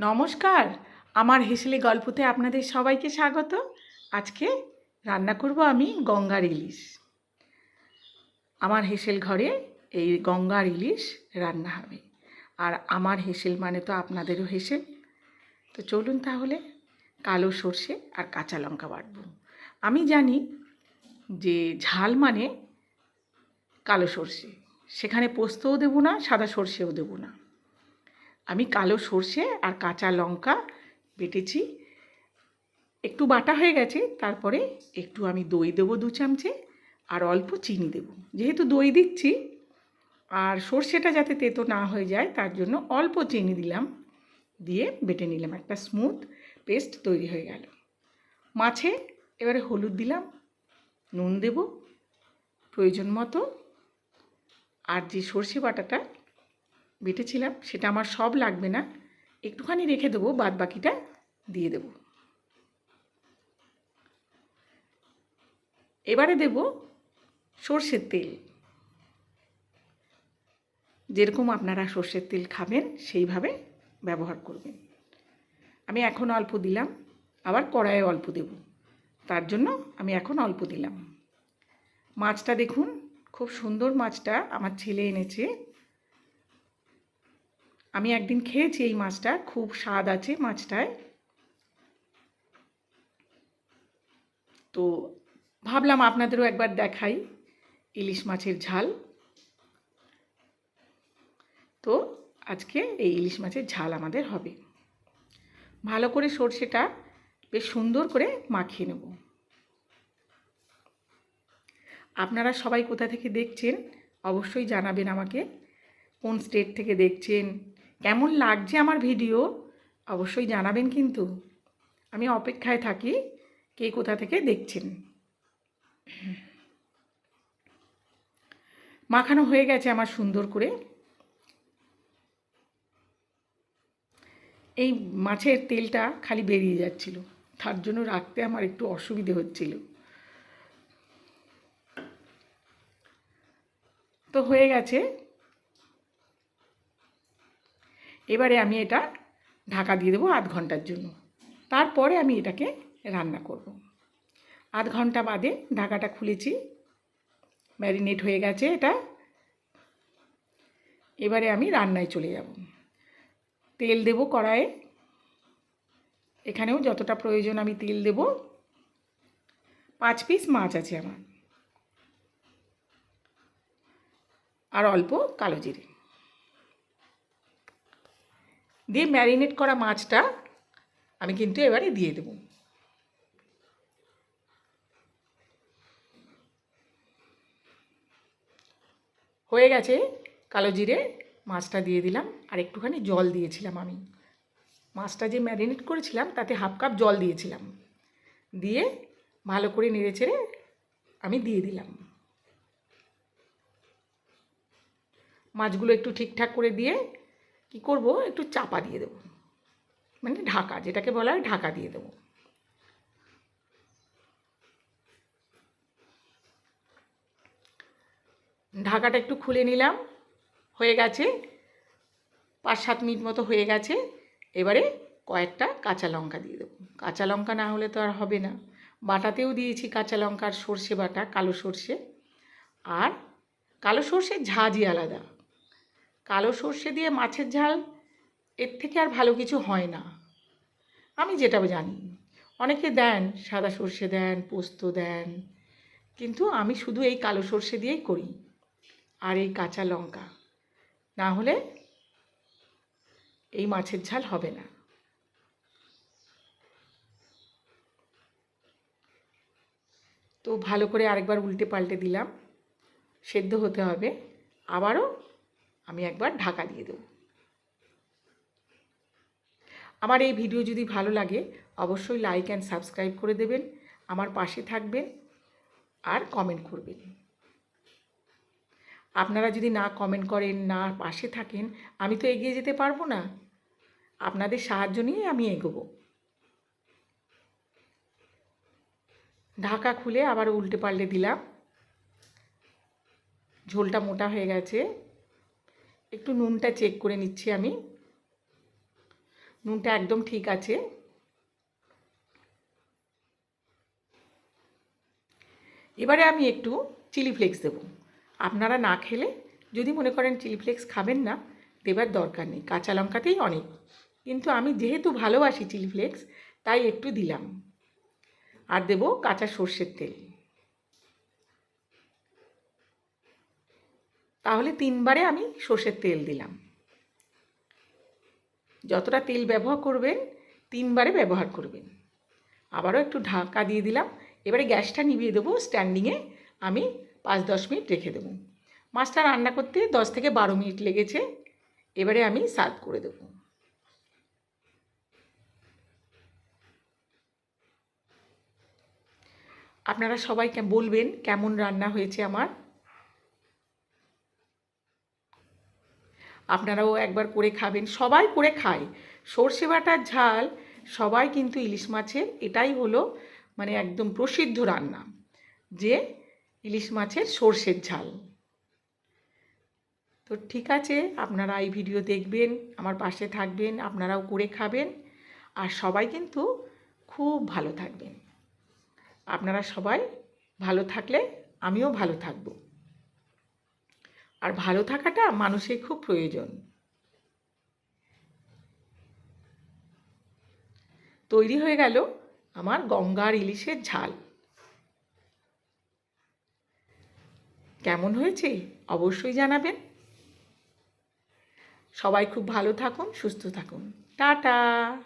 নমস্কার। আমার হেসেলে গল্পতে আপনাদের সবাইকে স্বাগত। আজকে রান্না করব আমি গঙ্গার ইলিশ। আমার হেসেল ঘরে এই গঙ্গার ইলিশ রান্না হবে। আর আমার হেসেল মানে তো আপনাদেরও হেসেল। তো চলুন তাহলে কালো সর্ষে আর কাঁচা লঙ্কা বাটবো। আমি জানি যে ঝাল মানে কালো সর্ষে। সেখানে পোস্তও দেবো না, সাদা সর্ষেও দেবো না। আমি কালো সর্ষে আর কাঁচা লঙ্কা বেটেছি। একটু বাটা হয়ে গেছে, তারপরে একটু আমি দই দেবো দু চামচে আর অল্প চিনি দেবো। যেহেতু দই দিচ্ছি, আর সর্ষেটা যাতে তেতো না হয়ে যায়, তার জন্য অল্প চিনি দিলাম, দিয়ে বেটে নিলাম। একটা স্মুথ পেস্ট তৈরি হয়ে গেল। মাছে এবারে হলুদ দিলাম, নুন দেব প্রয়োজন মতো। আর যে সর্ষে বাটাটা বেটেছিলাম, সেটা আমার সব লাগবে না। একটুখানি রেখে দেবো বাদ বাকিটা দিয়ে দেব। এবারে দেব সর্ষের তেল। যেরকম আপনারা সর্ষের তেল খাবেন, সেইভাবে ব্যবহার করবেন। আমি এখন অল্প দিলাম, আবার কড়াইয়ে অল্প দেব। তার জন্য আমি এখন অল্প দিলাম। মাছটা দেখুন, খুব সুন্দর মাছটা আমার ছেলে এনেছে। আমি একদিন খেয়েছি এই মাছটা, খুব স্বাদ আছে মাছটায়। তো ভাবলাম আপনাদেরও একবার দেখাই ইলিশ মাছের ঝাল। তো আজকে এই ইলিশ মাছের ঝাল আমাদের হবে। ভালো করে সর্ষেটা বেশ সুন্দর করে মাখিয়ে নেব। আপনারা সবাই কোথা থেকে দেখছেন, অবশ্যই জানাবেন আমাকে। কোন স্টেট থেকে দেখছেন কেমন লাগছে আমার ভিডিও অবশ্যই জানাবেন কিন্তু। আমি অপেক্ষায় থাকি কে কোথা থেকে দেখছেন। মাখানো হয়ে গেছে আমার সুন্দর করে। এই মাছের তেলটা খালি বেরিয়ে যাচ্ছিল। তার জন্য রাখতে আমার একটু অসুবিধে হচ্ছিল। তো হয়ে গেছে। এবারে আমি এটা ঢাকা দিয়ে দেবো আধ ঘণ্টার জন্য। তারপরে আমি এটাকে রান্না করব। আধ ঘণ্টা বাদে ঢাকাটা খুলেছি। ম্যারিনেট হয়ে গেছে এটা। এবারে আমি রান্নায় চলে যাব। তেল দেব কড়াইয়ে। এখানেও যতটা প্রয়োজন আমি তেল দেব। পাঁচ পিস মাছ আছে আমার। আর অল্প কালো জিরে। দিয়ে ম্যারিনেট করা মাছটা আমি কিন্তু এবারে দিয়ে দেব। হয়ে গেছে, কালো জিরে মাছটা দিয়ে দিলাম, আর একটুখানি জল দিয়েছিলাম আমি। মাছটা যে ম্যারিনেট করেছিলাম, তাতে হাফ কাপ জল দিয়েছিলাম। দিয়ে ভালো করে নেড়ে চেড়ে আমি দিয়ে দিলাম। মাছগুলো একটু ঠিকঠাক করে দিয়ে কি করব? একটু চাপা দিয়ে দেবো। মানে ঢাকা, যেটাকে বলা হয় ঢাকা দিয়ে দেবো। ঢাকাটা একটু খুলে নিলাম। হয়ে গেছে। পাঁচ সাত মিনিট মতো হয়ে গেছে। এবারে কয়েকটা কাঁচা লঙ্কা দিয়ে দেবো। কাঁচা লঙ্কা না হলে তো আর হবে না। বাটাতেও দিয়েছি কাঁচা লঙ্কার সর্ষে বাটা, কালো সর্ষে। আর কালো সর্ষের ঝাঁঝই আলাদা। কালো সর্ষে দিয়ে মাছের ঝাল, এর থেকে আর ভালো কিছু হয় না। আমি যেটা জানি, অনেকে দেন, সাদা সর্ষে দেন, পোস্ত দেন, কিন্তু আমি শুধু এই কালো সর্ষে দিয়েই করি, আর এই কাঁচা লঙ্কা। না হলে এই মাছের ঝাল হবে না। তো ভালো করে আরেকবার উল্টে পাল্টে দিলাম, সেদ্ধ হতে হবে। আবারও আমি একবার ঢাকা দিয়ে দেবো। আমার এই ভিডিও যদি ভালো লাগে, অবশ্যই লাইক অ্যান্ড সাবস্ক্রাইব করে দেবেন, আমার পাশে থাকবেন আর কমেন্ট করবেন। আপনারা যদি না কমেন্ট করেন, না পাশে থাকেন, আমি তো এগিয়ে যেতে পারব না। আপনাদের সাহায্য নিয়ে আমি এগোবো। ঢাকা খুলে আবার উল্টে পাল্টে দিলাম। ঝোলটা মোটা হয়ে গেছে। একটু নুনটা চেক করে নিচ্ছি আমি। নুনটা একদম ঠিক আছে। এবারে আমি একটু চিলি ফ্লেক্স দেবো। আপনারা না খেলে, যদি মনে করেন চিলি ফ্লেক্স খাবেন না, দেবার দরকার নেই। কাঁচা লঙ্কাতেই অনেক। কিন্তু আমি যেহেতু ভালোবাসি চিলি ফ্লেক্স তাই একটু দিলাম। আর দেবো কাঁচা সর্ষের তেল। তাহলে তিনবারে আমি সর্ষের তেল দিলাম। যতটা তেল ব্যবহার করবেন, তিনবারে ব্যবহার করবেন। আবারও একটু ঢাকা দিয়ে দিলাম। এবারে গ্যাসটা নিভিয়ে দেবো স্ট্যান্ডিংয়ে আমি পাঁচ দশ মিনিট রেখে দেবো। মাছটা রান্না করতে দশ থেকে বারো মিনিট লেগেছে। এবারে আমি সার্ভ করে দেবো। আপনারা সবাই বলবেন কেমন রান্না হয়েছে আমার। আপনারাও একবার করে খাবেন, সবাই করে খায়। সর্ষে বাটার ঝাল, সবাই কিন্তু ইলিশ মাছের, এটাই হলো মানে একদম প্রসিদ্ধ রান্না, যে ইলিশ মাছের সর্ষের ঝাল। তো ঠিক আছে, আপনারা এই ভিডিও দেখবেন, আমার পাশে থাকবেন, আপনারাও করে খাবেন, আর সবাই কিন্তু খুব ভালো থাকবেন। আপনারা সবাই ভালো থাকলে, আমিও ভালো থাকব। আর ভালো থাকাটা মানুষের খুব প্রয়োজন। তৈরি হয়ে গেল আমার গঙ্গার ইলিশের ঝাল। কেমন হয়েছে অবশ্যই জানাবেন। সবাই খুব ভালো থাকুন, সুস্থ থাকুন। টাটা!